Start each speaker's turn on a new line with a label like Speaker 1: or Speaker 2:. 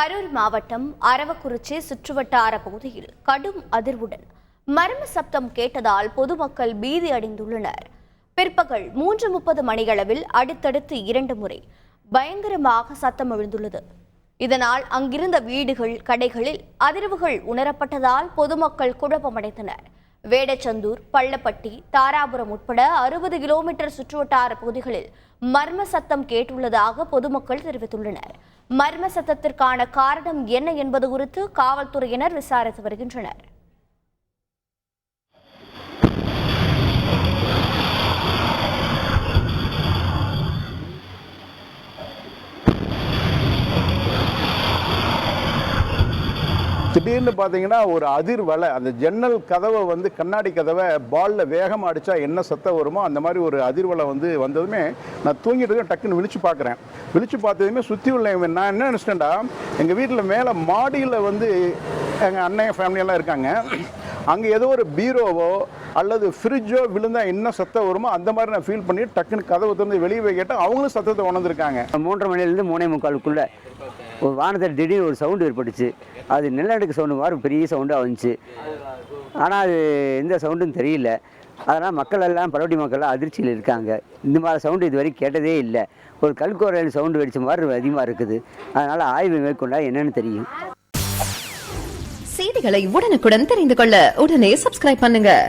Speaker 1: கரூர் மாவட்டம் அரவக்குறிச்சி சுற்றுவட்டார பகுதியில் கடும் அதிர்வுடன் மர்ம சப்தம் கேட்டதால் பொதுமக்கள் பீதி அடைந்துள்ளனர். பிற்பகல் மூன்று முப்பது மணியளவில் அடுத்தடுத்து இரண்டு முறை பயங்கரமாக சத்தம் எழுந்துள்ளது. இதனால் அங்கிருந்த வீடுகள் கடைகளில் அதிர்வுகள் உணரப்பட்டதால் பொதுமக்கள் குழப்பமடைந்தனர். வேடச்சந்தூர் பள்ளப்பட்டி தாராபுரம் உட்பட அறுபது கிலோமீட்டர் சுற்றுவட்டார பகுதிகளில் மர்ம சத்தம் கேட்டுள்ளதாக பொதுமக்கள் தெரிவித்துள்ளனர். மர்ம சத்தத்திற்கான காரணம் என்ன என்பது குறித்து காவல்துறையினர் விசாரித்து வருகின்றனர்.
Speaker 2: திடீர்னு பார்த்தீங்கன்னா ஒரு அதிர்வலை அந்த ஜன்னல் கதவை வந்து கண்ணாடி கதவை பாலில் வேகமாக அடித்தா என்ன சத்தம் வருமோ அந்த மாதிரி ஒரு அதிர்வலை வந்து வந்ததுமே நான் தூங்கிட்டு இருக்கேன் டக்குன்னு விழிச்சு பார்க்குறேன் விழிச்சு பார்த்ததுமே சுற்றி உள்ள நான் என்ன நினச்சிட்டேன்டா எங்கள் வீட்டில் மேலே மாடியில் வந்து எங்கள் அண்ணன் ஃபேமிலியெல்லாம் இருக்காங்க. அங்கே ஏதோ ஒரு பீரோவோ அல்லது ஃப்ரிட்ஜோ விழுந்தால் என்ன சத்தம் வருமோ அந்த மாதிரி நான் ஃபீல் பண்ணி டக்குன்னு கதவை திறந்து வெளியே போய் கேட்டால் அவங்களும் சத்தத்தை உணர்ந்துருக்காங்க.
Speaker 3: மூன்றரை மணிலேருந்து மூணே முக்காலுக்குள்ளே ஒரு வானத்தில் திடீர்னு ஒரு சவுண்டு ஏற்பட்டுச்சு. அது நிலநடுக்க சவுண்டு மாதிரி பெரிய சவுண்டாக வந்துச்சு. ஆனால் அது எந்த சவுண்டும் தெரியல. அதனால் மக்கள் எல்லாம் பரவட்டி மக்கள்லாம் அதிர்ச்சியில் இருக்காங்க. இந்த மாதிரி சவுண்டு இது வரைக்கும் கேட்டதே இல்லை. ஒரு கல்கோரையில் சவுண்டு வெடிச்ச மாதிரி அதிகமாக இருக்குது. அதனால் ஆய்வு மேற்கொண்டா என்னென்னு தெரியும்.
Speaker 4: செய்திகளை உடனுக்குடன் தெரிந்து கொள்ள உடனே சப்ஸ்கிரைப் பண்ணுங்கள்